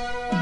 Хоч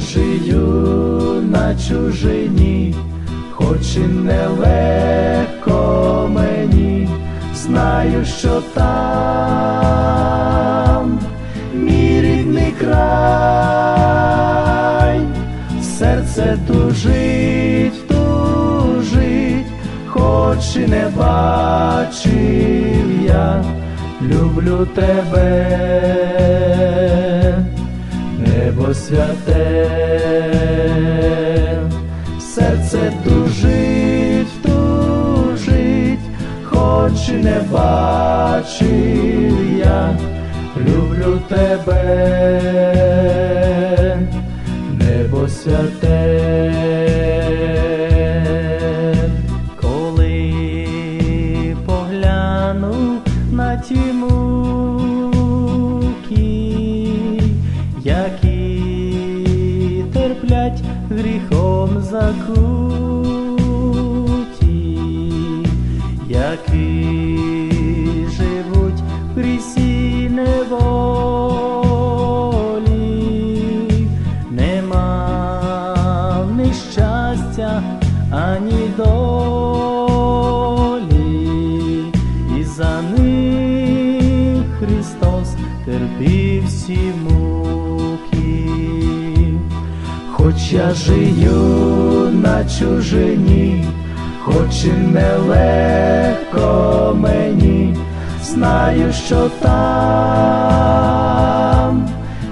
жию на чужині, хоч і нелегко мені, знаю, що там мій рідний край, серце тужить, тужить, хоч і не бачив я, люблю тебе святе, серце тужить, тужить, хоч і не бачив я, люблю тебе, небо святе. Гріхом закуті, які живуть в грісі неволі, нема в них щастя ані долі, і за них Христос терпів всі муки. Я жию на чужині, хоч і нелегко мені, знаю, що там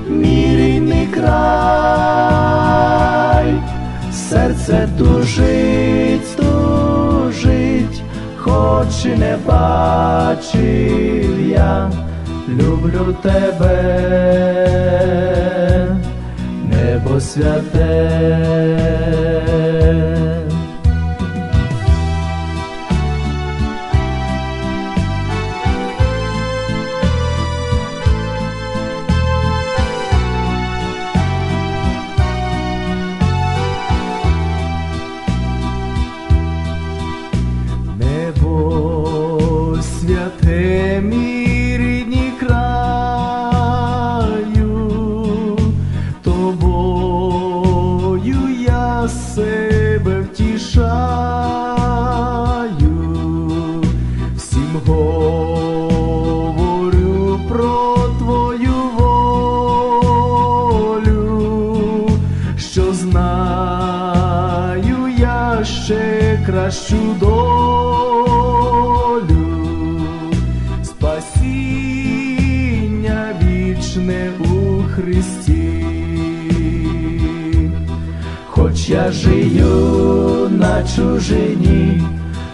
мій край, серце тужить, тужить, хоч і не бачив я, люблю тебе небо кращу долю, спасіння вічне у Христі. Хоч я жию на чужині,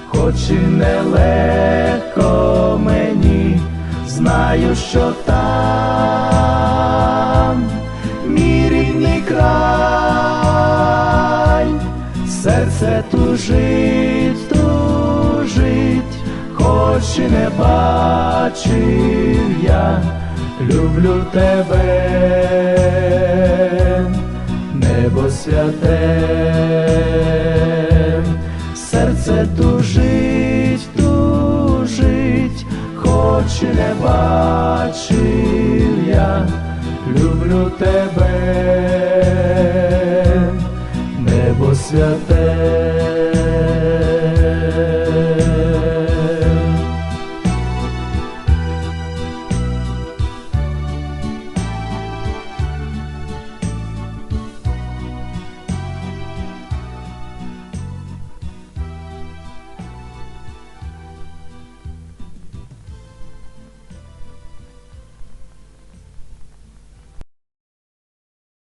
хоч і нелегко мені, знаю, що там тужить, тужить, хоч і не бачив я, люблю тебе. Небо святе, серце тужить, тужить, хоч і не бачив я, люблю тебе, небо святе.